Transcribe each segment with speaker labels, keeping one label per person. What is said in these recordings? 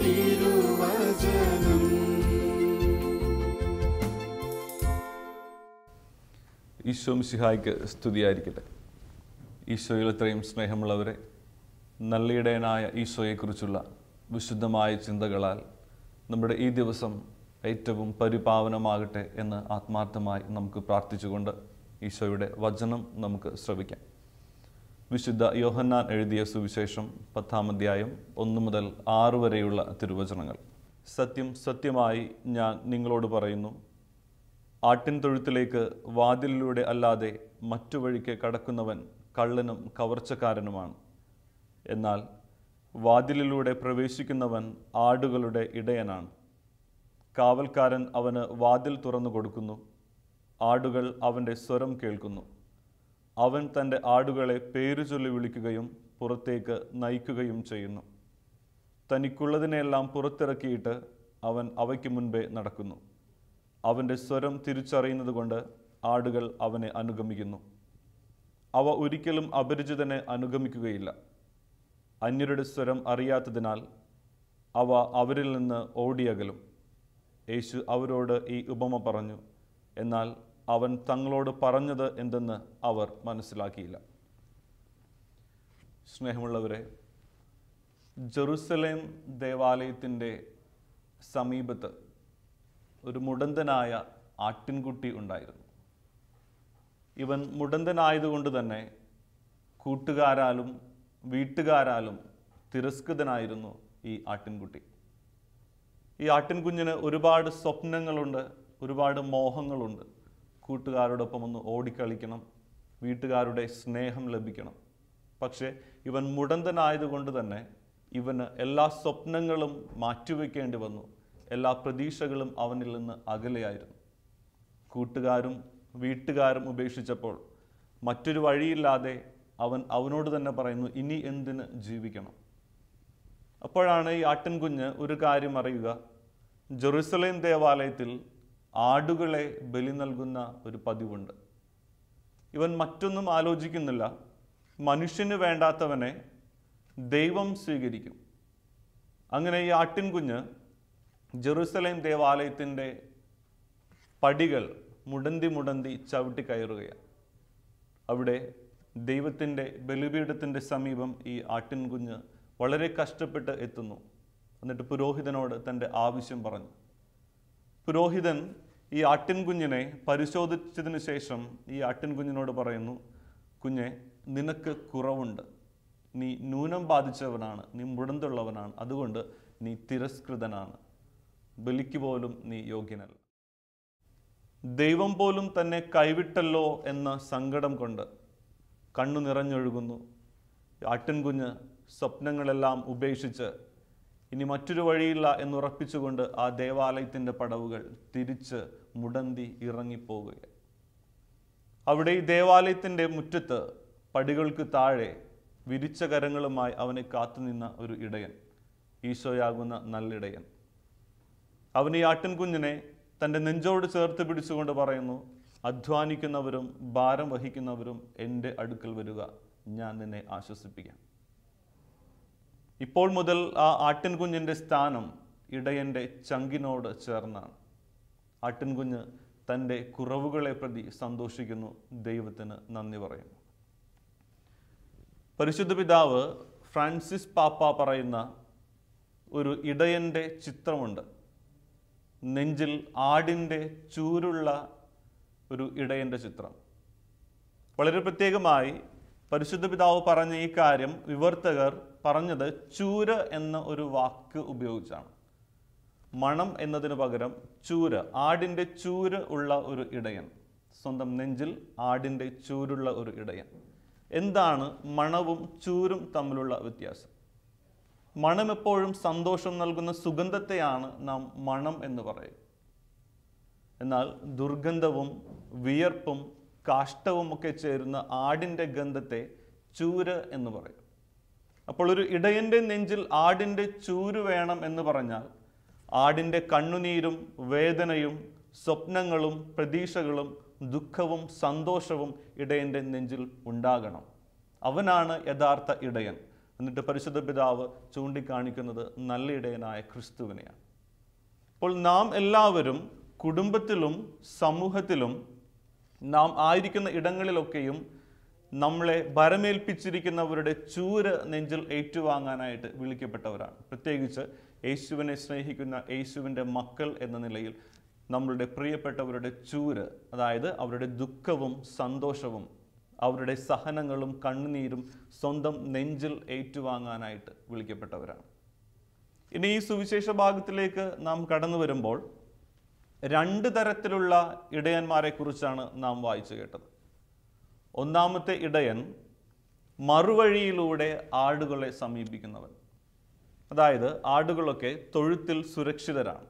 Speaker 1: തിരുവചനം.
Speaker 2: ഈശോ മിശിഹായ്ക്ക് സ്തുതിയായിരിക്കട്ടെ. ഈശോയിൽ ഇത്രയും സ്നേഹമുള്ളവരെ നല്ലയിടയനായ ഈശോയെക്കുറിച്ചുള്ള വിശുദ്ധമായ ചിന്തകളാൽ നമ്മുടെ ഈ ദിവസം ഏറ്റവും പരിപാവനമാകട്ടെ എന്ന് ആത്മാർത്ഥമായി നമുക്ക് പ്രാർത്ഥിച്ചുകൊണ്ട് ഈശോയുടെ വചനം നമുക്ക് ശ്രവിക്കാം. വിശുദ്ധ യോഹന്നാൻ എഴുതിയ സുവിശേഷം പത്താം അധ്യായം ഒന്ന് മുതൽ ആറ് വരെയുള്ള തിരുവചനങ്ങൾ. സത്യം സത്യമായി ഞാൻ നിങ്ങളോട് പറയുന്നു. ആട്ടിൻ തൊഴുത്തിലേക്ക് വാതിലിലൂടെ അല്ലാതെ മറ്റു വഴിക്ക് കടക്കുന്നവൻ കള്ളനും കവർച്ചക്കാരനുമാണ്. എന്നാൽ വാതിലിലൂടെ പ്രവേശിക്കുന്നവൻ ആടുകളുടെ ഇടയനാണ്. കാവൽക്കാരൻ അവന് വാതിൽ തുറന്നു കൊടുക്കുന്നു. ആടുകൾ അവന്റെ സ്വരം കേൾക്കുന്നു. അവൻ തന്റെ ആടുകളെ പേരു ചൊല്ലി വിളിക്കുകയും പുറത്തേക്ക് നയിക്കുകയും ചെയ്യുന്നു. തനിക്കുള്ളതിനെയെല്ലാം പുറത്തിറക്കിയിട്ട് അവൻ അവയ്ക്ക് മുൻപേ നടക്കുന്നു. അവന്റെ സ്വരം തിരിച്ചറിയുന്നത് കൊണ്ട് ആടുകൾ അവനെ അനുഗമിക്കുന്നു. അവ ഒരിക്കലും അപരിചിതനെ അനുഗമിക്കുകയില്ല. അന്യരുടെ സ്വരം അറിയാത്തതിനാൽ അവ അവരിൽ നിന്ന് ഓടിയകലും. യേശു അവരോട് ഈ ഉപമ പറഞ്ഞു എന്നാൽ അവൻ തങ്ങളോട് പറഞ്ഞത് എന്തെന്ന് അവർ മനസ്സിലാക്കിയില്ല. സ്നേഹമുള്ളവരെ ജെറുസലേം ദേവാലയത്തിന്റെ സമീപത്ത് ഒരു മുടന്തനായ ആട്ടിൻകുട്ടി ഉണ്ടായിരുന്നു. ഇവൻ മുടന്തനായതുകൊണ്ട് തന്നെ കൂട്ടുകാരാലും വീട്ടുകാരാലും തിരസ്കൃതനായിരുന്നു ഈ ആട്ടിൻകുട്ടി. ഈ ആട്ടിൻകുഞ്ഞിന് ഒരുപാട് സ്വപ്നങ്ങളുണ്ട് ഒരുപാട് മോഹങ്ങളുണ്ട്. കൂട്ടുകാരോടൊപ്പം ഒന്ന് ഓടിക്കളിക്കണം. വീട്ടുകാരുടെ സ്നേഹം ലഭിക്കണം. പക്ഷേ ഇവൻ മുടന്തനായതുകൊണ്ട് തന്നെ ഇവന് എല്ലാ സ്വപ്നങ്ങളും മാറ്റിവെക്കേണ്ടി വന്നു. എല്ലാ പ്രതീക്ഷകളും അവനിൽ നിന്ന് അകലെയായിരുന്നു. കൂട്ടുകാരും വീട്ടുകാരും ഉപേക്ഷിച്ചപ്പോൾ മറ്റൊരു വഴിയില്ലാതെ അവൻ അവനോട് തന്നെ പറയുന്നു ഇനി എന്തിന് ജീവിക്കണം? അപ്പോഴാണ് ഈ ആട്ടിൻകുഞ്ഞ് ഒരു കാര്യം അറിയുക. ജെറുസലേം ദേവാലയത്തിൽ ആടുകളെ ബലി നൽകുന്ന ഒരു പതിവുണ്ട്. ഇവൻ മറ്റൊന്നും ആലോചിക്കുന്നില്ല. മനുഷ്യന് വേണ്ടാത്തവനെ ദൈവം സ്വീകരിക്കും. അങ്ങനെ ഈ ആട്ടിൻകുഞ്ഞ് ജെറുസലേം ദേവാലയത്തിന്റെ പടികൾ മുടന്തി മുടന്തി ചവിട്ടി കയറുകയാണ്. അവിടെ ദൈവത്തിന്റെ ബലിപീഠത്തിന്റെ സമീപം ഈ ആട്ടിൻകുഞ്ഞ് വളരെ കഷ്ടപ്പെട്ട് എത്തുന്നു. എന്നിട്ട് പുരോഹിതനോട് തന്റെ ആവശ്യം പറഞ്ഞു. പുരോഹിതൻ ഈ ആട്ടിൻകുഞ്ഞിനെ പരിശോധിച്ചതിന് ശേഷം ഈ ആട്ടിൻകുഞ്ഞിനോട് പറയുന്നു കുഞ്ഞെ നിനക്ക് കുറവുണ്ട്. നീ ന്യൂനം ബാധിച്ചവനാണ്. നീ മുടന്തുള്ളവനാണ് അതുകൊണ്ട് നീ തിരസ്കൃതനാണ്. ബലിക്ക് പോലും നീ യോഗ്യനല്ല. ദൈവം പോലും തന്നെ കൈവിട്ടല്ലോ എന്ന സങ്കടം കൊണ്ട് കണ്ണു നിറഞ്ഞൊഴുകുന്നു. ആട്ടിൻകുഞ്ഞ് സ്വപ്നങ്ങളെല്ലാം ഉപേക്ഷിച്ച് ഇനി മറ്റൊരു വഴിയില്ല എന്നുറപ്പിച്ചുകൊണ്ട് ആ ദേവാലയത്തിന്റെ പടവുകൾ തിരിച്ച് മുടന്തി ഇറങ്ങിപ്പോവുകയാണ് അവിടെ ഈ ദേവാലയത്തിന്റെ മുറ്റത്ത് പടികൾക്ക് താഴെ വിരിച്ച കരങ്ങളുമായി അവനെ കാത്തുനിന്ന ഒരു ഇടയൻ ഈശോയാകുന്ന നല്ലിടയൻ. അവൻ ഈ ആട്ടിൻകുഞ്ഞിനെ തന്റെ നെഞ്ചോട് ചേർത്ത് പിടിച്ചുകൊണ്ട് പറയുന്നു അധ്വാനിക്കുന്നവരും ഭാരം വഹിക്കുന്നവരും എന്റെ അടുക്കൽ വരിക. ഞാൻ നിന്നെ ആശ്വസിപ്പിക്കാം. ഇപ്പോൾ മുതൽ ആ ആട്ടിൻകുഞ്ഞിന്റെ സ്ഥാനം ഇടയന്റെ ചങ്കിനോട് ചേർന്നാണ്. ആട്ടിൻകുഞ്ഞ് തന്റെ കുറവുകളെ പ്രതി സന്തോഷിക്കുന്നു. ദൈവത്തിന് നന്ദി പറയുന്നു. പരിശുദ്ധ പിതാവ് ഫ്രാൻസിസ് പാപ്പ പറയുന്ന ഒരു ഇടയന്റെ ചിത്രമുണ്ട്. നെഞ്ചിൽ ആടിന്റെ ചൂരുള്ള ഒരു ഇടയന്റെ ചിത്രം. വളരെ പ്രത്യേകമായി പരിശുദ്ധ പിതാവ് പറഞ്ഞ ഈ കാര്യം വിവർത്തകർ പറഞ്ഞത് ചൂര എന്ന ഒരു വാക്ക് ഉപയോഗിച്ചാണ്. മണം എന്നതിന് പകരം ചൂര് ആടിന്റെ ചൂര് ഉള്ള ഒരു ഇടയൻ. സ്വന്തം നെഞ്ചിൽ ആടിന്റെ ചൂരുള്ള ഒരു ഇടയൻ. എന്താണ് മണവും ചൂരും തമ്മിലുള്ള വ്യത്യാസം? മണം എപ്പോഴും സന്തോഷം നൽകുന്ന സുഗന്ധത്തെയാണ് നാം മണം എന്ന് പറയും എന്നാൽ ദുർഗന്ധവും വിയർപ്പും കാഷ്ടവും ഒക്കെ ചേരുന്ന ആടിന്റെ ഗന്ധത്തെ ചൂര് എന്ന് പറയും. അപ്പോൾ ഒരു ഇടയന്റെ നെഞ്ചിൽ ആടിന്റെ ചൂര് വേണം എന്ന് പറഞ്ഞാൽ ആടിന്റെ കണ്ണുനീരും വേദനയും സ്വപ്നങ്ങളും പ്രതീക്ഷകളും ദുഃഖവും സന്തോഷവും ഇടയന്റെ നെഞ്ചിൽ ഉണ്ടാകണം. അവനാണ് യഥാർത്ഥ ഇടയൻ. എന്നിട്ട് പരിശുദ്ധ പിതാവ് ചൂണ്ടിക്കാണിക്കുന്നത് നല്ല ഇടയനായ ക്രിസ്തുവിനെയാണ്. അപ്പോൾ നാം എല്ലാവരും കുടുംബത്തിലും സമൂഹത്തിലും നാം ആയിരിക്കുന്ന ഇടങ്ങളിലൊക്കെയും നമ്മളെ ഭരമേൽപ്പിച്ചിരിക്കുന്നവരുടെ ചൂര് നെഞ്ചിൽ ഏറ്റുവാങ്ങാനായിട്ട് വിളിക്കപ്പെട്ടവരാണ്. പ്രത്യേകിച്ച് യേശുവിനെ സ്നേഹിക്കുന്ന യേശുവിന്റെ മക്കൾ എന്ന നിലയിൽ നമ്മളുടെ പ്രിയപ്പെട്ടവരുടെ ചൂര് അതായത് അവരുടെ ദുഃഖവും സന്തോഷവും അവരുടെ സഹനങ്ങളും കണ്ണുനീരും സ്വന്തം നെഞ്ചിൽ ഏറ്റുവാങ്ങാനായിട്ട് വിളിക്കപ്പെട്ടവരാണ്. ഇനി ഈ സുവിശേഷ ഭാഗത്തിലേക്ക് നാം കടന്നു വരുമ്പോൾ രണ്ട് തരത്തിലുള്ള ഇടയന്മാരെ കുറിച്ചാണ് നാം വായിച്ചു കേട്ടത്. ഒന്നാമത്തെ ഇടയൻ മറുവഴിയിലൂടെ ആടുകളെ സമീപിക്കുന്നവൻ. അതായത് ആടുകളൊക്കെ തൊഴുത്തിൽ സുരക്ഷിതരാണ്.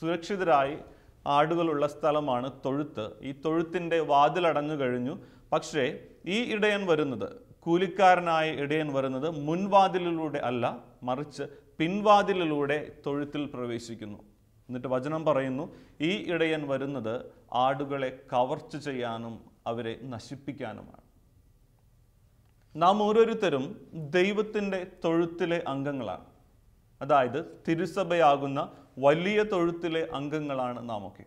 Speaker 2: സുരക്ഷിതരായി ആടുകളുള്ള സ്ഥലമാണ് തൊഴുത്ത്. ഈ തൊഴുത്തിന്റെ വാതിലടഞ്ഞു കഴിഞ്ഞു. പക്ഷേ ഈ ഇടയൻ വരുന്നത് കൂലിക്കാരനായ ഇടയൻ വരുന്നത് മുൻവാതിലിലൂടെ അല്ല മറിച്ച് പിൻവാതിലിലൂടെ തൊഴുത്തിൽ പ്രവേശിക്കുന്നു. എന്നിട്ട് വചനം പറയുന്നു ഈ ഇടയൻ വരുന്നത് ആടുകളെ കവർച്ച ചെയ്യാനും അവരെ നശിപ്പിക്കാനുമാണ്. നാം ഓരോരുത്തരും ദൈവത്തിന്റെ തൊഴുത്തിലെ അംഗങ്ങളാണ്. അതായത് തിരുസഭയാകുന്ന വലിയ തൊഴുത്തിലെ അംഗങ്ങളാണ് നാം ഒക്കെ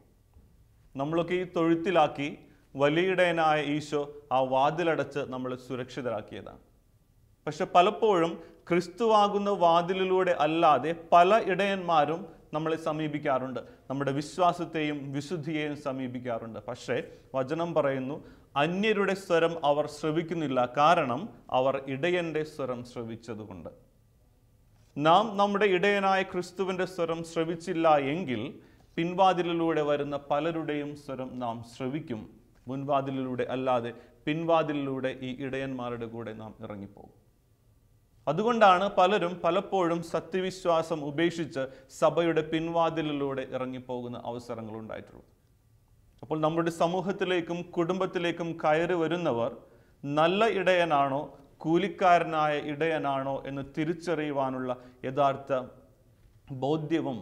Speaker 2: നമ്മളൊക്കെ ഈ തൊഴുത്തിലാക്കി വലിയിടയനായ ഈശോ ആ വാതിലടച്ച് നമ്മൾ സുരക്ഷിതരാക്കിയതാണ്. പക്ഷെ പലപ്പോഴും ക്രിസ്തുവാകുന്ന വാതിലിലൂടെ അല്ലാതെ പല ഇടയന്മാരും നമ്മളെ സമീപിക്കാറുണ്ട്. നമ്മുടെ വിശ്വാസത്തെയും വിശുദ്ധിയെയും സമീപിക്കാറുണ്ട്. പക്ഷേ വചനം പറയുന്നു അന്യരുടെ സ്വരം അവർ ശ്രവിക്കുന്നില്ല. കാരണം അവർ ഇടയന്റെ സ്വരം ശ്രവിച്ചതുകൊണ്ട്. നാം നമ്മുടെ ഇടയനായ ക്രിസ്തുവിന്റെ സ്വരം ശ്രവിച്ചില്ല എങ്കിൽ പിൻവാതിലിലൂടെ വരുന്ന പലരുടെയും സ്വരം നാം ശ്രവിക്കും. മുൻവാതിലിലൂടെ അല്ലാതെ പിൻവാതിലിലൂടെ ഈ ഇടയന്മാരുടെ കൂടെ നാം ഇറങ്ങിപ്പോകും. അതുകൊണ്ടാണ് പലരും പലപ്പോഴും സത്യവിശ്വാസം ഉപേക്ഷിച്ച് സഭയുടെ പിൻവാതിലിലൂടെ ഇറങ്ങിപ്പോകുന്ന അവസരങ്ങൾ ഉണ്ടായിട്ടുള്ളത്. അപ്പോൾ നമ്മുടെ സമൂഹത്തിലേക്കും കുടുംബത്തിലേക്കും കയറി വരുന്നവർ നല്ല ഇടയനാണോ കൂലിക്കാരനായ ഇടയനാണോ എന്ന് തിരിച്ചറിയുവാനുള്ള യഥാർത്ഥ ബോധ്യവും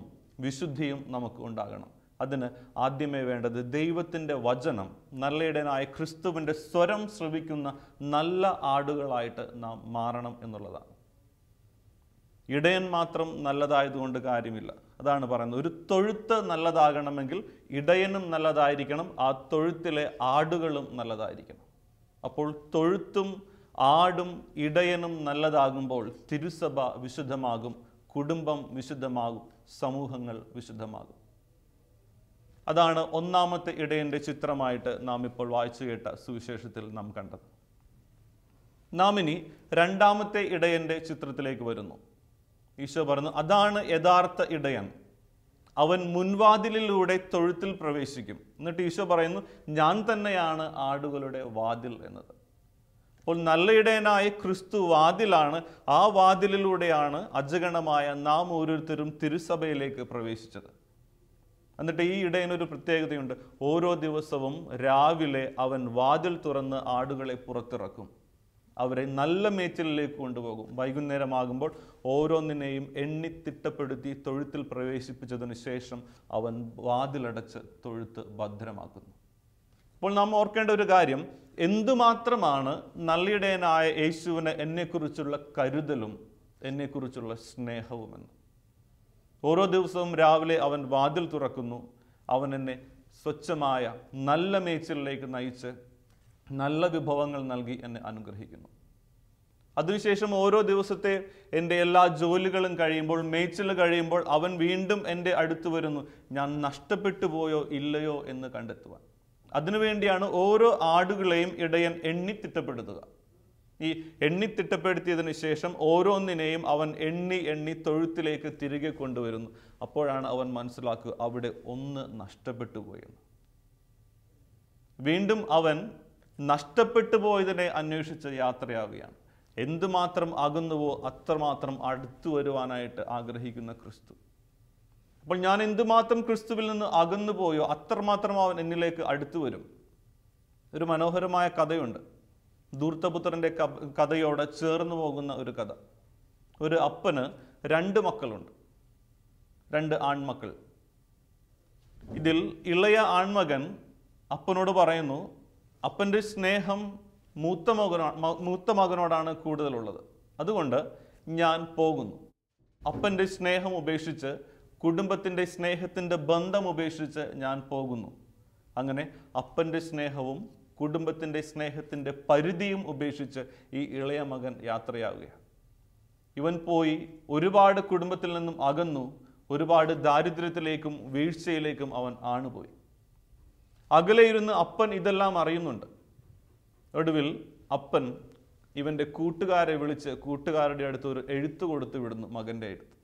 Speaker 2: വിശുദ്ധിയും നമുക്ക് ഉണ്ടാകണം. അതിന് ആദ്യമേ വേണ്ടത് ദൈവത്തിന്റെ വചനം നല്ല ഇടയനായ ക്രിസ്തുവിന്റെ സ്വരം ശ്രവിക്കുന്ന നല്ല ആടുകളായിട്ട് നാം മാറണം എന്നുള്ളതാണ്. ഇടയൻ മാത്രം നല്ലതായതുകൊണ്ട് കാര്യമില്ല. അതാണ് പറയുന്നത്. ഒരു തൊഴുത്ത് നല്ലതാകണമെങ്കിൽ ഇടയനും നല്ലതായിരിക്കണം ആ തൊഴുത്തിലെ ആടുകളും നല്ലതായിരിക്കണം. അപ്പോൾ തൊഴുത്തും ആടും ഇടയനും നല്ലതാകുമ്പോൾ തിരുസഭ വിശുദ്ധമാകും കുടുംബം വിശുദ്ധമാകും സമൂഹങ്ങൾ വിശുദ്ധമാകും. അതാണ് ഒന്നാമത്തെ ഇടയന്റെ ചിത്രമായിട്ട് നാം ഇപ്പോൾ വായിച്ചു കേട്ട സുവിശേഷത്തിൽ നാം കണ്ടത്. നാം ഇനി രണ്ടാമത്തെ ഇടയന്റെ ചിത്രത്തിലേക്ക് വരുന്നു. ഈശോ പറഞ്ഞു അതാണ് യഥാർത്ഥ ഇടയൻ. അവൻ മുൻവാതിലിലൂടെ തൊഴുത്തിൽ പ്രവേശിക്കും. എന്നിട്ട് ഈശോ പറയുന്നു ഞാൻ തന്നെയാണ് ആടുകളുടെ വാതിൽ എന്നത്. അപ്പോൾ നല്ല ഇടയനായ ക്രിസ്തു വാതിലാണ് ആ വാതിലിലൂടെയാണ് അജഗണമായ നാം ഓരോരുത്തരും തിരുസഭയിലേക്ക് പ്രവേശിച്ചത്. എന്നിട്ട് ഈ ഇടയനൊരു പ്രത്യേകതയുണ്ട് ഓരോ ദിവസവും രാവിലെ അവൻ വാതിൽ തുറന്ന് ആടുകളെ പുറത്തിറക്കും. അവരെ നല്ല മേച്ചിലേക്ക് കൊണ്ടുപോകും. വൈകുന്നേരമാകുമ്പോൾ ഓരോന്നിനെയും എണ്ണി തിട്ടപ്പെടുത്തി തൊഴുത്തിൽ പ്രവേശിപ്പിച്ചതിന് ശേഷം അവൻ വാതിലടച്ച് തൊഴുത്ത് ഭദ്രമാക്കുന്നു. അപ്പോൾ നാം ഓർക്കേണ്ട ഒരു കാര്യം എന്തുമാത്രമാണ് നല്ലിടയനായ യേശുവിന് എന്നെക്കുറിച്ചുള്ള കരുതലും എന്നെക്കുറിച്ചുള്ള സ്നേഹവുമെന്ന്. ഓരോ ദിവസവും രാവിലെ അവൻ വാതിൽ തുറക്കുന്നു അവൻ എന്നെ സ്വച്ഛമായ നല്ല മേച്ചിലേക്ക് നയിച്ച് നല്ല വിഭവങ്ങൾ നൽകി എന്നെ അനുഗ്രഹിക്കുന്നു. അതിനുശേഷം ഓരോ ദിവസത്തെ എന്റെ എല്ലാ ജോലികളും കഴിയുമ്പോൾ മേച്ചിൽ കഴിയുമ്പോൾ അവൻ വീണ്ടും എന്റെ അടുത്ത് വരുന്നു ഞാൻ നഷ്ടപ്പെട്ടു പോയോ ഇല്ലയോ എന്ന് കണ്ടെത്തുവാൻ. അതിനുവേണ്ടിയാണ് ഓരോ ആടുകളെയും ഇടയൻ എണ്ണിത്തിട്ടപ്പെടുത്തുക. ഈ എണ്ണിത്തിട്ടപ്പെടുത്തിയതിനു ശേഷം ഓരോന്നിനെയും അവൻ എണ്ണി എണ്ണി തൊഴുത്തിലേക്ക് തിരികെ കൊണ്ടുവരുന്നു. അപ്പോഴാണ് അവൻ മനസ്സിലാക്കുക അവിടെ ഒന്ന് നഷ്ടപ്പെട്ടു പോയെന്ന്. വീണ്ടും അവൻ നഷ്ടപ്പെട്ടു പോയതിനെ അന്വേഷിച്ച് യാത്രയാവുകയാണ്. എന്തുമാത്രം അകന്നുവോ അത്രമാത്രം അടുത്തു വരുവാനായിട്ട് ആഗ്രഹിക്കുന്ന ക്രിസ്തു. അപ്പോൾ ഞാൻ എന്തുമാത്രം ക്രിസ്തുവിൽ നിന്ന് അകന്നു പോയോ അത്രമാത്രം അവൻ എന്നിലേക്ക് അടുത്തു വരും. ഒരു മനോഹരമായ കഥയുണ്ട്. ദൂർത്തപുത്രന്റെ കഥയോട് ചേർന്ന് പോകുന്ന ഒരു കഥ. ഒരു അപ്പന് രണ്ട് മക്കളുണ്ട്. രണ്ട് ആൺമക്കൾ. ഇതിൽ ഇളയ ആൺമകൻ അപ്പനോട് പറയുന്നു അപ്പന്റെ സ്നേഹം മൂത്ത മകനോ മൂത്ത മകനോടാണ് കൂടുതലുള്ളത്. അതുകൊണ്ട് ഞാൻ പോകുന്നു. അപ്പന്റെ സ്നേഹം ഉപേക്ഷിച്ച് കുടുംബത്തിന്റെ സ്നേഹത്തിന്റെ ബന്ധം ഉപേക്ഷിച്ച് ഞാൻ പോകുന്നു. അങ്ങനെ അപ്പന്റെ സ്നേഹവും കുടുംബത്തിന്റെ സ്നേഹത്തിന്റെ പരിധിയും ഉപേക്ഷിച്ച് ഈ ഇളയ മകൻ യാത്രയാവുകയാണ്. ഇവൻ പോയി ഒരുപാട് കുടുംബത്തിൽ നിന്നും അകന്നു ഒരുപാട് ദാരിദ്ര്യത്തിലേക്കും വീഴ്ചയിലേക്കും അവൻ ആണുപോയി. അകലെ ഇരുന്ന് അപ്പൻ ഇതെല്ലാം അറിയുന്നുണ്ട്. ഒടുവിൽ അപ്പൻ ഇവന്റെ കൂട്ടുകാരെ വിളിച്ച് കൂട്ടുകാരുടെ അടുത്ത് ഒരു എഴുത്ത് കൊടുത്ത് വിടുന്നു മകന്റെ അടുത്ത്.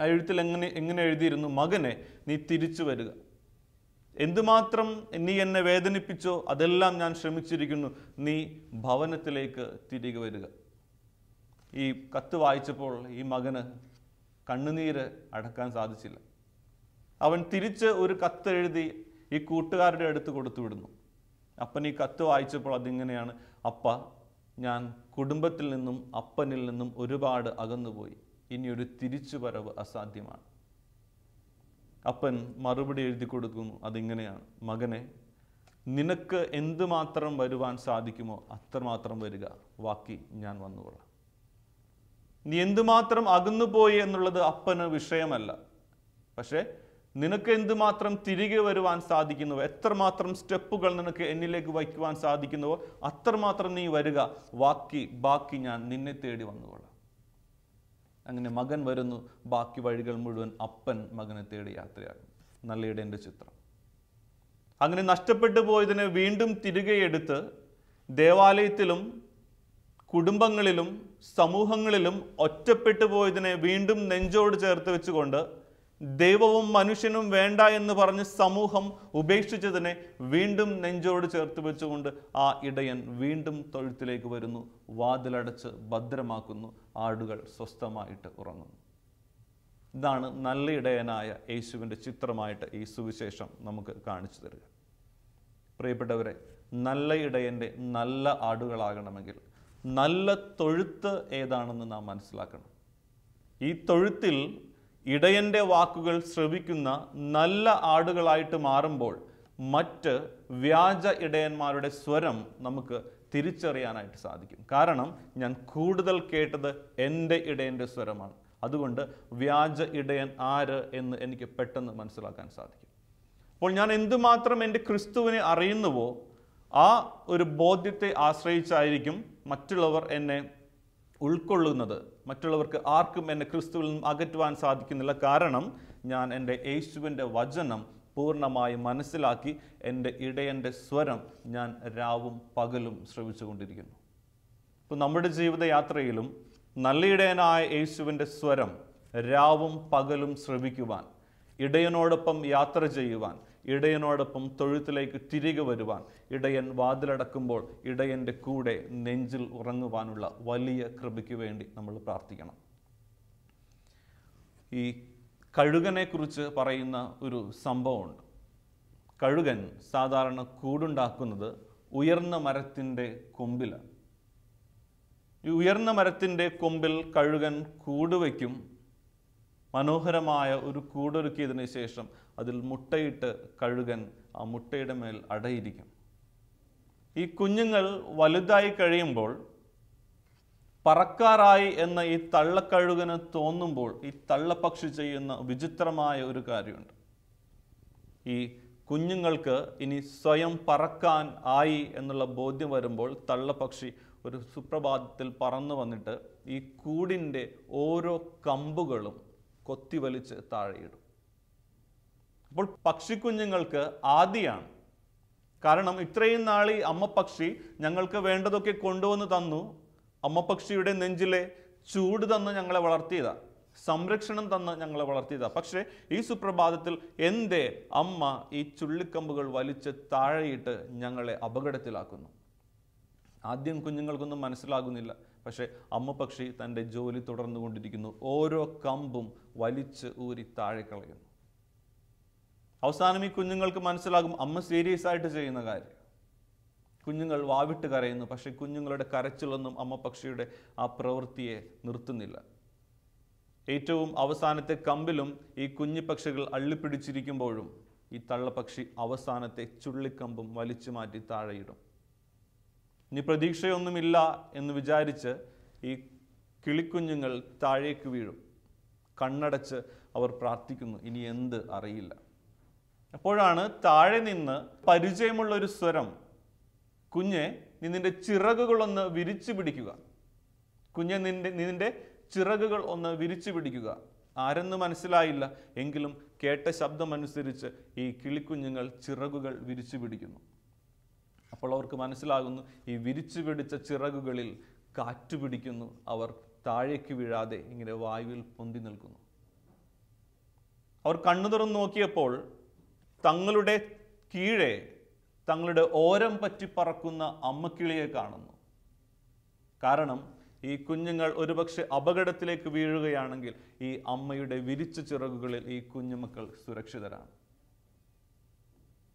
Speaker 2: ആ എഴുത്തിൽ എങ്ങനെ എങ്ങനെ എഴുതിയിരുന്നു? മകനെ നീ തിരിച്ചു വരിക. എന്തുമാത്രം നീ എന്നെ വേദനിപ്പിച്ചോ? അതെല്ലാം ഞാൻ ശ്രമിച്ചിരിക്കുന്നു. നീ ഭവനത്തിലേക്ക് തിരികെ വരിക. ഈ കത്ത് വായിച്ചപ്പോൾ ഈ മകന് കണ്ണുനീര് അടക്കാൻ സാധിച്ചില്ല. അവൻ തിരിച്ച് ഒരു കത്ത് എഴുതി ഈ കൂട്ടുകാരുടെ അടുത്ത് കൊടുത്തു വിടുന്നു. അപ്പൻ ഈ കത്ത് വായിച്ചപ്പോൾ അതിങ്ങനെയാണ് അപ്പ ഞാൻ കുടുംബത്തിൽ നിന്നും അപ്പനിൽ നിന്നും ഒരുപാട് അകന്നുപോയി. ഇനി ഒരു തിരിച്ചുവരവ് അസാധ്യമാണ്. അപ്പൻ മറുപടി എഴുതി കൊടുക്കുന്നു അതിങ്ങനെയാണ്. മകനെ നിനക്ക് എന്തുമാത്രം വരുവാൻ സാധിക്കുമോ അത്രമാത്രം വരിക. ബാക്കി ഞാൻ വന്നുകൊള്ളാം നീ എന്തുമാത്രം അകന്നുപോയി എന്നുള്ളത് അപ്പന് വിഷയമല്ല. പക്ഷേ നിനക്ക് എന്തുമാത്രം തിരികെ വരുവാൻ സാധിക്കുന്നുവോ? എത്രമാത്രം സ്റ്റെപ്പുകൾ നിനക്ക് എന്നിലേക്ക് വയ്ക്കുവാൻ സാധിക്കുന്നുവോ? അത്രമാത്രം നീ വരിക. ബാക്കി ബാക്കി ഞാൻ നിന്നെ തേടി വന്നുകൊള്ളാം. അങ്ങനെ മകൻ വരുന്നു. ബാക്കി വഴികൾ മുഴുവൻ അപ്പൻ മകനെ തേടി യാത്രയാകും നല്ലയുടെ എന്റെ ചിത്രം. അങ്ങനെ നഷ്ടപ്പെട്ടു പോയതിനെ വീണ്ടും തിരികെ എടുത്ത് ദേവാലയത്തിലും കുടുംബങ്ങളിലും സമൂഹങ്ങളിലും ഒറ്റപ്പെട്ടു പോയതിനെ വീണ്ടും നെഞ്ചോട് ചേർത്ത് വെച്ചുകൊണ്ട് ദൈവവും മനുഷ്യനും വേണ്ട എന്ന് പറഞ്ഞ് സമൂഹം ഉപേക്ഷിച്ചതിനെ വീണ്ടും നെഞ്ചോട് ചേർത്ത് വെച്ചുകൊണ്ട് ആ ഇടയൻ വീണ്ടും തൊഴുത്തിലേക്ക് വരുന്നു. വാതിലടച്ച് ഭദ്രമാക്കുന്നു. ആടുകൾ സ്വസ്ഥമായിട്ട് ഉറങ്ങുന്നു. ഇതാണ് നല്ല ഇടയനായ യേശുവിന്റെ ചിത്രമായിട്ട് ഈ സുവിശേഷം നമുക്ക് കാണിച്ചു തരിക. പ്രിയപ്പെട്ടവരെ നല്ല ഇടയന്റെ നല്ല ആടുകളാകണമെങ്കിൽ നല്ല തൊഴുത്ത് ഏതാണെന്ന് നാം മനസ്സിലാക്കണം. ഈ തൊഴുത്തിൽ ഇടയന്റെ വാക്കുകൾ ശ്രവിക്കുന്ന നല്ല ആടുകളായിട്ട് മാറുമ്പോൾ മറ്റ് വ്യാജ ഇടയന്മാരുടെ സ്വരം നമുക്ക് തിരിച്ചറിയാനായിട്ട് സാധിക്കും. കാരണം ഞാൻ കൂടുതൽ കേട്ടത് എന്റെ ഇടയന്റെ സ്വരമാണ്. അതുകൊണ്ട് വ്യാജ ഇടയൻ ആര് എന്ന് എനിക്ക് പെട്ടെന്ന് മനസ്സിലാക്കാൻ സാധിക്കും. അപ്പോൾ ഞാൻ എന്തുമാത്രം എന്റെ ക്രിസ്തുവിനെ അറിയുന്നുവോ ആ ഒരു ബോധ്യത്തെ ആശ്രയിച്ചായിരിക്കും മറ്റുള്ളവർ എന്നെ ഉൾക്കൊള്ളുന്നത്. മറ്റുള്ളവർക്ക് ആർക്കും എന്നെ ക്രിസ്തുവിൽ നിന്നും അകറ്റുവാൻ സാധിക്കുന്നില്ല. കാരണം ഞാൻ എന്റെ യേശുവിന്റെ വചനം പൂർണമായി മനസ്സിലാക്കി എന്റെ ഇടയന്റെ സ്വരം ഞാൻ രാവും പകലും ശ്രവിച്ചുകൊണ്ടിരിക്കുന്നു ഇപ്പോൾ നമ്മുടെ ജീവിതയാത്രയിലും നല്ലയിടയനായ യേശുവിന്റെ സ്വരം രാവും പകലും ശ്രവിക്കുവാൻ ഇടയനോടൊപ്പം യാത്ര ചെയ്യുവാൻ ഇടയനോടൊപ്പം തൊഴുത്തിലേക്ക് തിരികെ വരുവാൻ. ഇടയൻ വാതിലടക്കുമ്പോൾ ഇടയന്റെ കൂടെ നെഞ്ചിൽ ഉറങ്ങുവാനുള്ള വലിയ കൃപയ്ക്ക് വേണ്ടി നമ്മൾ പ്രാർത്ഥിക്കണം. ഈ കഴുകനെക്കുറിച്ച് പറയുന്ന ഒരു സംഭവമുണ്ട്. കഴുകൻ സാധാരണ കൂടുണ്ടാക്കുന്നത് ഉയർന്ന മരത്തിന്റെ കൊമ്പിലാണ്. ഈ ഉയർന്ന മരത്തിന്റെ കൊമ്പിൽ കഴുകൻ കൂട് വയ്ക്കും. മനോഹരമായ ഒരു കൂടൊരുക്കിയതിന് ശേഷം അതിൽ മുട്ടയിട്ട് കഴുകൻ ആ മുട്ടയുടെ മേൽ അടയിരിക്കും. ഈ കുഞ്ഞുങ്ങൾ വലുതായി കഴിയുമ്പോൾ പറക്കാറായി എന്ന ഈ തള്ളക്കഴുകന് തോന്നുമ്പോൾ ഈ തള്ളപ്പക്ഷി ചെയ്യുന്ന വിചിത്രമായ ഒരു കാര്യമുണ്ട്. ഈ കുഞ്ഞുങ്ങൾക്ക് ഇനി സ്വയം പറക്കാൻ ആയി എന്നുള്ള ബോധ്യം വരുമ്പോൾ തള്ളപ്പക്ഷി ഒരു സുപ്രഭാതത്തിൽ പറന്നു വന്നിട്ട് ഈ കൂടിന്റെ ഓരോ കമ്പുകളും കൊത്തിവലിച്ച് താഴെയിടും. അപ്പോൾ പക്ഷിക്കുഞ്ഞുങ്ങൾക്ക് ആദിയാണ്. കാരണം ഇത്രയും നാൾ ഈ അമ്മ പക്ഷി ഞങ്ങൾക്ക് വേണ്ടതൊക്കെ കൊണ്ടുവന്ന് തന്നു. അമ്മ പക്ഷിയുടെ നെഞ്ചിലെ ചൂട് തന്ന് ഞങ്ങളെ വളർത്തിയതാ. സംരക്ഷണം തന്ന് ഞങ്ങളെ വളർത്തിയതാ. പക്ഷേ ഈ സുപ്രഭാതത്തിൽ എന്റെ അമ്മ ഈ ചുള്ളിക്കമ്പുകൾ വലിച്ച് താഴെയിട്ട് ഞങ്ങളെ അപകടത്തിലാക്കുന്നു. ആദ്യം കുഞ്ഞുങ്ങൾക്കൊന്നും മനസ്സിലാകുന്നില്ല. പക്ഷേ അമ്മ പക്ഷി തന്റെ ജോലി തുടർന്നുകൊണ്ടിരിക്കുന്നു ഓരോ കമ്പും വലിച്ച് ഊരി താഴെ കളയുന്നു. അവസാനം ഈ കുഞ്ഞുങ്ങൾക്ക് മനസ്സിലാകും അമ്മ സീരിയസ് ആയിട്ട് ചെയ്യുന്ന കാര്യം. കുഞ്ഞുങ്ങൾ വാവിട്ട് കരയുന്നു പക്ഷേ കുഞ്ഞുങ്ങളുടെ കരച്ചിലൊന്നും അമ്മ പക്ഷിയുടെ ആ പ്രവൃത്തിയെ നിർത്തുന്നില്ല. ഏറ്റവും അവസാനത്തെ കമ്പിലും ഈ കുഞ്ഞു പക്ഷികൾ അള്ളിപ്പിടിച്ചിരിക്കുമ്പോഴും ഈ തള്ളപ്പക്ഷി അവസാനത്തെ ചുള്ളിക്കമ്പും വലിച്ചു മാറ്റി താഴെയിടും. ഇനി പ്രതീക്ഷയൊന്നുമില്ല എന്ന് വിചാരിച്ച് ഈ കിളിക്കുഞ്ഞുങ്ങൾ താഴേക്ക് വീഴും. കണ്ണടച്ച് അവർ പ്രാർത്ഥിക്കുന്നു ഇനി എന്ത് അറിയില്ല. അപ്പോഴാണ് താഴെ നിന്ന് പരിചയമുള്ള ഒരു സ്വരം. കുഞ്ഞെ നീ നിന്റെ ചിറകുകൾ ഒന്ന് വിരിച്ചു പിടിക്കുക. കുഞ്ഞെ നിന്റെ നിന്റെ ചിറകുകൾ ഒന്ന് വിരിച്ചു പിടിക്കുക. ആരെന്ന് മനസ്സിലായില്ല എങ്കിലും കേട്ട ശബ്ദമനുസരിച്ച് ഈ കിളിക്കുഞ്ഞുങ്ങൾ ചിറകുകൾ വിരിച്ചു പിടിക്കുന്നു. അപ്പോൾ അവർക്ക് മനസ്സിലാകുന്നു ഈ വിരിച്ചു പിടിച്ച ചിറകുകളിൽ കാറ്റ് പിടിക്കുന്നു. അവർ താഴേക്ക് വീഴാതെ ഇങ്ങനെ വായുവിൽ പൊന്തി നിൽക്കുന്നു. അവർ കണ്ണു തുറന്നു നോക്കിയപ്പോൾ തങ്ങളുടെ കീഴെ തങ്ങളുടെ ഓരം പറ്റി പറക്കുന്ന അമ്മക്കിളിയെ കാണുന്നു. കാരണം ഈ കുഞ്ഞുങ്ങൾ ഒരുപക്ഷെ അപകടത്തിലേക്ക് വീഴുകയാണെങ്കിൽ ഈ അമ്മയുടെ വിരിച്ച ചിറകുകളിൽ ഈ കുഞ്ഞുമക്കൾ സുരക്ഷിതരാണ്.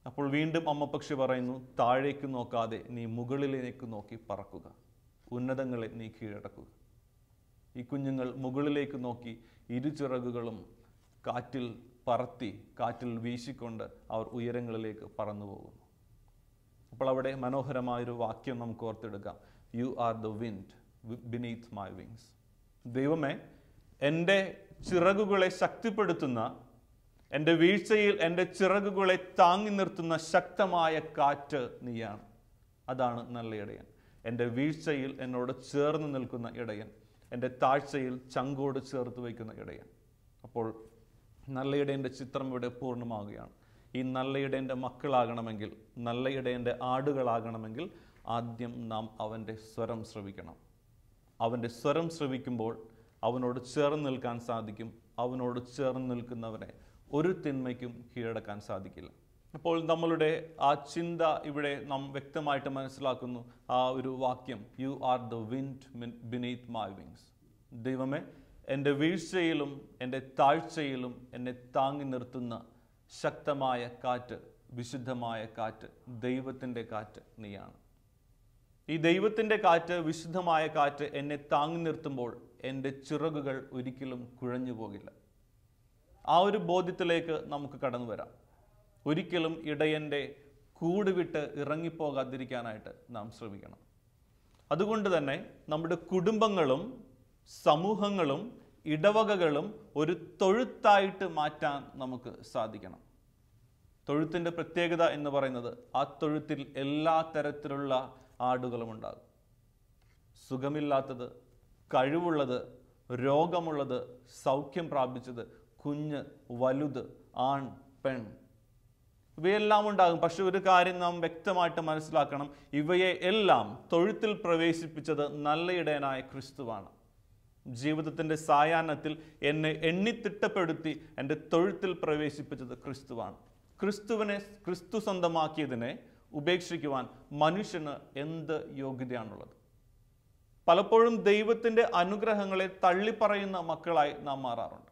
Speaker 2: അപ്പോൾ വീണ്ടും അമ്മ പക്ഷി പറയുന്നു താഴേക്ക് നോക്കാതെ നീ മുകളിലേക്ക് നോക്കി പറക്കുക. ഉന്നതങ്ങളെ നീ കീഴടക്കുക. ഈ കുഞ്ഞുങ്ങൾ മുകളിലേക്ക് നോക്കി ഇരുചിറകുകളും കാറ്റിൽ പറത്തി കാറ്റിൽ വീശിക്കൊണ്ട് അവർ ഉയരങ്ങളിലേക്ക് പറന്നു പോകുന്നു. അപ്പോൾ അവിടെ മനോഹരമായൊരു വാക്യം നമുക്ക് ഓർത്തെടുക്കാം. You are the wind beneath my wings ദൈവമേ എന്റെ ചിറകുകളെ ശക്തിപ്പെടുത്തുന്ന എന്റെ വീഴ്ചയിൽ എന്റെ ചിറകുകളെ താങ്ങി നിർത്തുന്ന ശക്തമായ കാറ്റ് നീയാണ്. അതാണ് നല്ല ഇടയൻ. എന്റെ വീഴ്ചയിൽ എന്നോട് ചേർന്ന് നിൽക്കുന്ന ഇടയൻ. എന്റെ താഴ്ചയിൽ ചങ്കോട് ചേർത്ത് വയ്ക്കുന്ന ഇടയൻ. അപ്പോൾ നല്ല ഇടയന്റെ ചിത്രം ഇവിടെ പൂർണമാവുകയാണ് ഈ നല്ല ഇടയന്റെ മക്കളാകണമെങ്കിൽ നല്ല ഇടയന്റെ ആടുകളാകണമെങ്കിൽ ആദ്യം നാം അവന്റെ സ്വരം ശ്രവിക്കണം. അവന്റെ സ്വരം ശ്രവിക്കുമ്പോൾ അവനോട് ചേർന്ന് നിൽക്കാൻ സാധിക്കും. അവനോട് ചേർന്ന് നിൽക്കുന്നവനെ ഒരു തിന്മയ്ക്കും കീഴടക്കാൻ സാധിക്കില്ല. അപ്പോൾ നമ്മളുടെ ആ ചിന്ത ഇവിടെ നാം വ്യക്തമായിട്ട് മനസ്സിലാക്കുന്നു. ആ ഒരു വാക്യം you are the wind beneath my wings ദൈവമേ എന്റെ വീഴ്ചയിലും എന്റെ താഴ്ചയിലും എന്നെ താങ്ങി നിർത്തുന്ന ശക്തമായ കാറ്റ് വിശുദ്ധമായ കാറ്റ് ദൈവത്തിന്റെ കാറ്റ് നീയാണ്. ഈ ദൈവത്തിന്റെ കാറ്റ് വിശുദ്ധമായ കാറ്റ് എന്നെ താങ്ങി നിർത്തുമ്പോൾ എന്റെ ചിറകുകൾ ഒരിക്കലും കുഴഞ്ഞു പോകില്ല ആ ഒരു ബോധ്യത്തിലേക്ക് നമുക്ക് കടന്നു വരാം. ഒരിക്കലും ഇടയന്റെ കൂടുവിട്ട് ഇറങ്ങിപ്പോകാതിരിക്കാനായിട്ട് നാം ശ്രമിക്കണം. അതുകൊണ്ട് തന്നെ നമ്മുടെ കുടുംബങ്ങളും സമൂഹങ്ങളും ഇടവകകളും ഒരു തൊഴുത്തായിട്ട് മാറ്റാൻ നമുക്ക് സാധിക്കണം. തൊഴുത്തിന്റെ പ്രത്യേകത എന്ന് പറയുന്നത് ആ തൊഴുത്തിൽ എല്ലാ തരത്തിലുള്ള ആടുകളും ഉണ്ടാകും. സുഖമില്ലാത്തത് കഴിവുള്ളത് രോഗമുള്ളത് സൗഖ്യം പ്രാപിച്ചത് കുഞ്ഞ് വലുത് ആൺ പെൺ. ഇവയെല്ലാം ഉണ്ടാകും. പക്ഷെ ഒരു കാര്യം നാം വ്യക്തമായിട്ട് മനസ്സിലാക്കണം. ഇവയെ എല്ലാം തൊഴുത്തിൽ പ്രവേശിപ്പിച്ചത് നല്ല ഇടയനായ ക്രിസ്തുവാണ്. ജീവിതത്തിന്റെ സായാഹ്നത്തിൽ എന്നെ എണ്ണിത്തിട്ടപ്പെടുത്തി എന്റെ തൊഴുത്തിൽ പ്രവേശിപ്പിച്ചത് ക്രിസ്തുവാണ്. ക്രിസ്തുവിനെ ക്രിസ്തു സ്വന്തമാക്കിയതിനെ ഉപേക്ഷിക്കുവാൻ മനുഷ്യന് എന്ത് യോഗ്യതയാണുള്ളത്? പലപ്പോഴും ദൈവത്തിന്റെ അനുഗ്രഹങ്ങളെ തള്ളിപ്പറയുന്ന മക്കളായി നാം മാറാറുണ്ട്.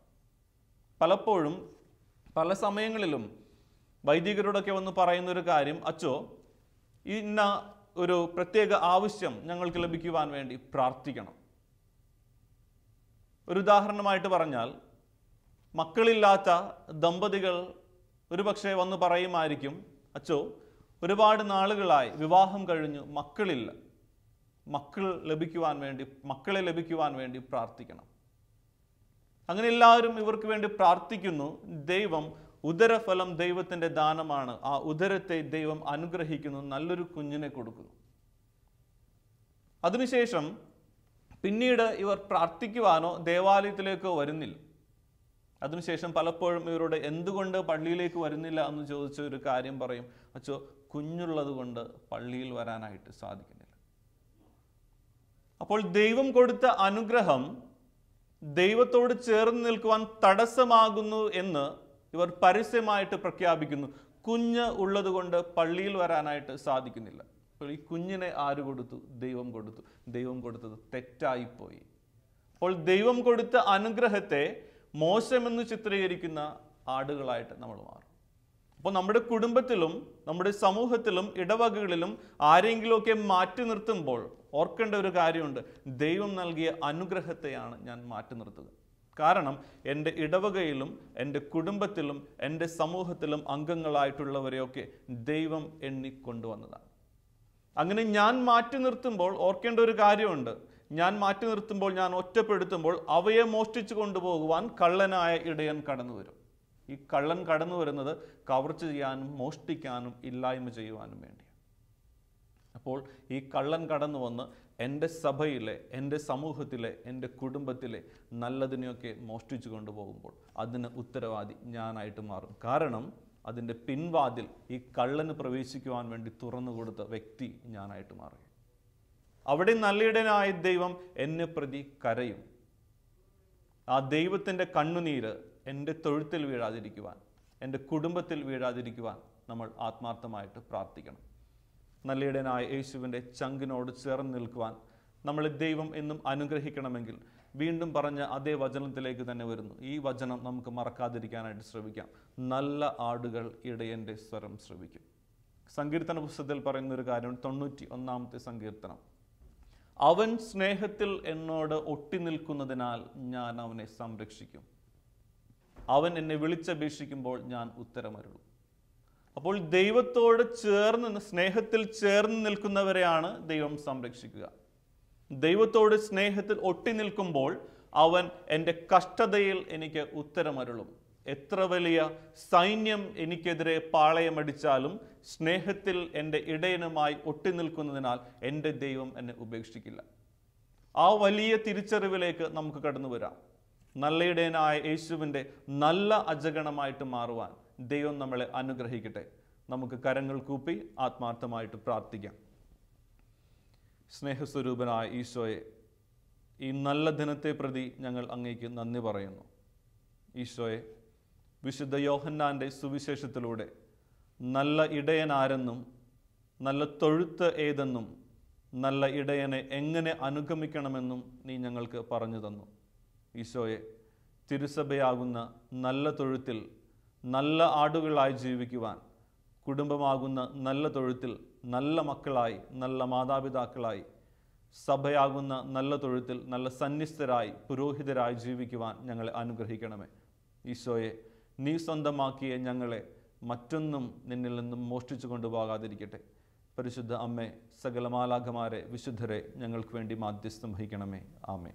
Speaker 2: പലപ്പോഴും പല സമയങ്ങളിലും വൈദികരോടൊക്കെ വന്ന് പറയുന്ന ഒരു കാര്യം അച്ചോ ഇന്ന ഒരു പ്രത്യേക ആവശ്യം ഞങ്ങൾക്ക് ലഭിക്കുവാൻ വേണ്ടി പ്രാർത്ഥിക്കണം. ഒരു ഉദാഹരണമായിട്ട് പറഞ്ഞാൽ മക്കളില്ലാത്ത ദമ്പതികൾ ഒരുപക്ഷെ വന്ന് പറയുമായിരിക്കും അച്ചോ ഒരുപാട് നാളുകളായി വിവാഹം കഴിഞ്ഞു മക്കളില്ല. മക്കൾ ലഭിക്കുവാൻ വേണ്ടി മക്കളെ ലഭിക്കുവാൻ വേണ്ടി പ്രാർത്ഥിക്കണം. അങ്ങനെ എല്ലാവരും ഇവർക്ക് വേണ്ടി പ്രാർത്ഥിക്കുന്നു. ദൈവം ഉദരഫലം ദൈവത്തിന്റെ ദാനമാണ്. ആ ഉദരത്തെ ദൈവം അനുഗ്രഹിക്കുന്നു. നല്ലൊരു കുഞ്ഞിനെ കൊടുക്കുന്നു. അതിനുശേഷം പിന്നീട് ഇവർ പ്രാർത്ഥിക്കുവാനോ ദേവാലയത്തിലേക്കോ വരുന്നില്ല. അതിനുശേഷം പലപ്പോഴും ഇവരോട് എന്തുകൊണ്ട് പള്ളിയിലേക്ക് വരുന്നില്ല എന്ന് ചോദിച്ച ഒരു കാര്യം പറയും. അച്ചോ കുഞ്ഞുള്ളത് കൊണ്ട് പള്ളിയിൽ വരാനായിട്ട് സാധിക്കുന്നില്ല. അപ്പോൾ ദൈവം കൊടുത്ത അനുഗ്രഹം ദൈവത്തോട് ചേർന്ന് നിൽക്കുവാൻ തടസ്സമാകുന്നു എന്ന് ഇവർ പരസ്യമായിട്ട് പ്രഖ്യാപിക്കുന്നു. കുഞ്ഞ് ഉള്ളതുകൊണ്ട് പള്ളിയിൽ വരാനായിട്ട് സാധിക്കുന്നില്ല. അപ്പോൾ ഈ കുഞ്ഞിനെ ആര് കൊടുത്തു? ദൈവം കൊടുത്തു. ദൈവം കൊടുത്തത് തെറ്റായിപ്പോയി. അപ്പോൾ ദൈവം കൊടുത്ത അനുഗ്രഹത്തെ മോശമെന്ന് ചിത്രീകരിക്കുന്ന ആടുകളായിട്ട് നമ്മൾ മാറും. അപ്പോൾ നമ്മുടെ കുടുംബത്തിലും നമ്മുടെ സമൂഹത്തിലും ഇടവകകളിലും ആരെങ്കിലുമൊക്കെ മാറ്റി നിർത്തുമ്പോൾ ഓർക്കേണ്ട ഒരു കാര്യമുണ്ട്. ദൈവം നൽകിയ അനുഗ്രഹത്തെയാണ് ഞാൻ മാറ്റി നിർത്തുക. കാരണം എന്റെ ഇടവകയിലും എന്റെ കുടുംബത്തിലും എന്റെ സമൂഹത്തിലും അംഗങ്ങളായിട്ടുള്ളവരെയൊക്കെ ദൈവം എണ്ണിക്കൊണ്ടുവന്നതാണ് അങ്ങനെ ഞാൻ മാറ്റി നിർത്തുമ്പോൾ ഓർക്കേണ്ട ഒരു കാര്യമുണ്ട്. ഞാൻ മാറ്റി നിർത്തുമ്പോൾ ഞാൻ ഒറ്റപ്പെടുത്തുമ്പോൾ അവയെ മോഷ്ടിച്ചു കൊണ്ടുപോകുവാൻ കള്ളനായ ഇടയൻ കടന്നു വരും. ഈ കള്ളൻ കടന്നു വരുന്നത് കവർച്ച ചെയ്യാനും മോഷ്ടിക്കാനും ഇല്ലായ്മ ചെയ്യുവാനും വേണ്ടി. അപ്പോൾ ഈ കള്ളൻ കടന്നു വന്ന് എന്റെ സഭയിലെ എന്റെ സമൂഹത്തിലെ എന്റെ കുടുംബത്തിലെ നല്ലതിനെയൊക്കെ മോഷ്ടിച്ചു കൊണ്ടുപോകുമ്പോൾ അതിന് ഉത്തരവാദി ഞാനായിട്ട് മാറും. കാരണം അതിന്റെ പിൻവാതിൽ ഈ കള്ളന് പ്രവേശിക്കുവാൻ വേണ്ടി തുറന്നു കൊടുത്ത വ്യക്തി ഞാനായിട്ട് മാറും അവിടെ നല്ലയിടനായ ദൈവം എന്നെ പ്രതി കരയും. ആ ദൈവത്തിന്റെ കണ്ണുനീര് എന്റെ തൊഴുത്തിൽ വീഴാതിരിക്കുവാൻ എന്റെ കുടുംബത്തിൽ വീഴാതിരിക്കുവാൻ നമ്മൾ ആത്മാർത്ഥമായിട്ട് പ്രാർത്ഥിക്കണം. നല്ലയിടനായ യേശുവിന്റെ ചങ്കിനോട് ചേർന്ന് നിൽക്കുവാൻ നമ്മളെ ദൈവം എന്നും അനുഗ്രഹിക്കണമെങ്കിൽ വീണ്ടും പറഞ്ഞ അതേ വചനത്തിലേക്ക് തന്നെ വരുന്നു. ഈ വചനം നമുക്ക് മറക്കാതിരിക്കാനായിട്ട് ശ്രമിക്കാം. നല്ല ആടുകൾ ഇടയന്റെ സ്വരം ശ്രമിക്കും സങ്കീർത്തന പുസ്തകത്തിൽ പറയുന്ന ഒരു കാര്യം തൊണ്ണൂറ്റി ഒന്നാമത്തെ സങ്കീർത്തനം. അവൻ സ്നേഹത്തിൽ എന്നോട് ഒട്ടി നിൽക്കുന്നതിനാൽ ഞാൻ അവനെ സംരക്ഷിക്കും. അവൻ എന്നെ വിളിച്ചപേക്ഷിക്കുമ്പോൾ ഞാൻ ഉത്തരമരുളും. അപ്പോൾ ദൈവത്തോട് ചേർന്ന് സ്നേഹത്തിൽ ചേർന്ന് നിൽക്കുന്നവരെയാണ് ദൈവം സംരക്ഷിക്കുക. ദൈവത്തോട് സ്നേഹത്തിൽ ഒട്ടി നിൽക്കുമ്പോൾ അവൻ എന്റെ കഷ്ടതയിൽ എനിക്ക് ഉത്തരമരുളും. എത്ര വലിയ സൈന്യം എനിക്കെതിരെ പാളയമടിച്ചാലും സ്നേഹത്തിൽ എന്റെ ഇടയനുമായി ഒട്ടി നിൽക്കുന്നതിനാൽ എന്റെ ദൈവം എന്നെ ഉപേക്ഷിക്കില്ല. ആ വലിയ തിരിച്ചറിവിലേക്ക് നമുക്ക് കടന്നു വരാം നല്ല ഇടയനായ യേശുവിന്റെ നല്ല അജഗണമായിട്ട് മാറുവാൻ ദൈവം നമ്മളെ അനുഗ്രഹിക്കട്ടെ. നമുക്ക് കരങ്ങൾ കൂപ്പി ആത്മാർത്ഥമായിട്ട് പ്രാർത്ഥിക്കാം. സ്നേഹസ്വരൂപനായ ഈശോയെ ഈ നല്ല ദിനത്തെ പ്രതി ഞങ്ങൾ അങ്ങേക്ക് നന്ദി പറയുന്നു. ഈശോയെ വിശുദ്ധ യോഹന്നാന്റെ സുവിശേഷത്തിലൂടെ നല്ല ഇടയനാരെന്നും നല്ല തൊഴുത്ത് ഏതെന്നും നല്ല ഇടയനെ എങ്ങനെ അനുഗമിക്കണമെന്നും നീ ഞങ്ങൾക്ക് പറഞ്ഞു തന്നു. ഈശോയെ തിരുസഭയാകുന്ന നല്ല തൊഴുത്തിൽ നല്ല ആടുകളായി ജീവിക്കുവാൻ കുടുംബമാകുന്ന നല്ല തൊഴുത്തിൽ നല്ല മക്കളായി നല്ല മാതാപിതാക്കളായി സഭയാകുന്ന നല്ല തൊഴുത്തിൽ നല്ല സന്യസ്തരായി പുരോഹിതരായി ജീവിക്കുവാൻ ഞങ്ങളെ അനുഗ്രഹിക്കണമേ. ഈശോയെ നീ സ്വന്തമാക്കിയ ഞങ്ങളെ മറ്റൊന്നും നിന്നിൽ നിന്നും മോഷ്ടിച്ചു കൊണ്ടുപോകാതിരിക്കട്ടെ. പരിശുദ്ധ അമ്മേ സകലമാലാഖമാരെ വിശുദ്ധരെ ഞങ്ങൾക്ക് വേണ്ടി മാധ്യസ്ഥം വഹിക്കണമേ. ആമേ